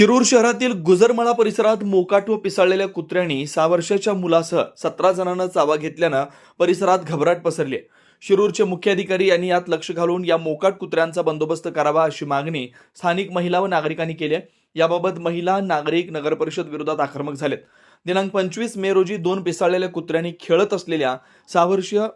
शिरूर शहरातील गुजरमळा परिसरात मोकाट व पिसाळलेल्या कुत्र्यांनी सहा वर्षाच्या मुलासह सतरा जणांना चावा घेतल्यानं परिसरात घबराट पसरली शिरूरचे मुख्याधिकारी यांनी यात लक्ष घालून या मोकाट कुत्र्यांचा बंदोबस्त करावा अशी मागणी स्थानिक महिला व नागरिकांनी केली आहे. याबाबत महिला नागरिक नगरपरिषद विरोधात आक्रमक झालेत दिनांक पंचवीस मे रोजी दोन पिसाळलेल्या कुत्र्यांनी खेळत असलेल्या सहा वर्षीय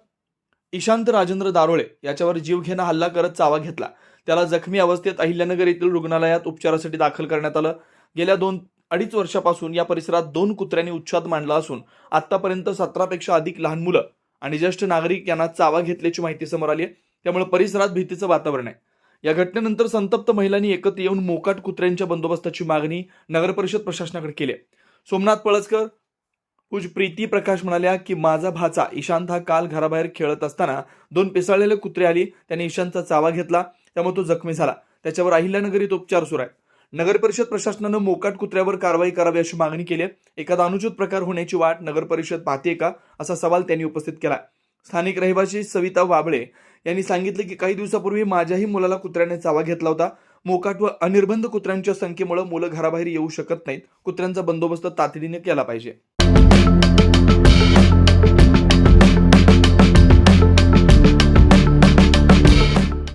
ईशांत राजेंद्र दारोळे याच्यावर जीवघेणा हल्ला करत चावा घेतला. त्याला जखमी अवस्थेत अहिल्यानगर येथील रुग्णालयात उपचारासाठी दाखल करण्यात आलं. गेल्या दोन अडीच वर्षापासून या परिसरात दोन कुत्र्यांनी उच्छाद मांडला असून आतापर्यंत सतरापेक्षा अधिक लहान मुलं आणि ज्येष्ठ नागरिक यांना चावा घेतल्याची माहिती समोर आली आहे. त्यामुळे परिसरात भीतीचं वातावरण आहे. या घटनेनंतर संतप्त महिलांनी एकत्र येऊन मोकाट कुत्र्यांच्या बंदोबस्ताची मागणी नगरपरिषद प्रशासनाकडे केली आहे. सोमनाथ पळसकर पूज प्रीती प्रकाश म्हणाल्या की माझा भाचा ईशांत हा काल घराबाहेर खेळत असताना दोन पिसाळलेले कुत्रे आली. त्याने ईशांतचा चावा घेतला. त्यामुळे तो जखमी झाला. त्याच्यावर अहिल्यानगरीत उपचार सुरू आहे. नगर परिषद प्रशासनानं मोकाट कुत्र्यावर कारवाई करावी अशी मागणी केली आहे. एखादा अनुचित प्रकार होण्याची वाट नगर परिषद पाहते का? असा सवाल त्यांनी उपस्थित केला स्थानिक रहिवासी सविता वाबळे यांनी सांगितले की काही दिवसापूर्वी माझ्याही मुलाला कुत्र्याने चावा घेतला होता. मोकाट व अनिर्बंध कुत्र्यांच्या संख्येमुळे मुलं घराबाहेर येऊ शकत नाहीत. कुत्र्यांचा बंदोबस्त तातडीने केला पाहिजे.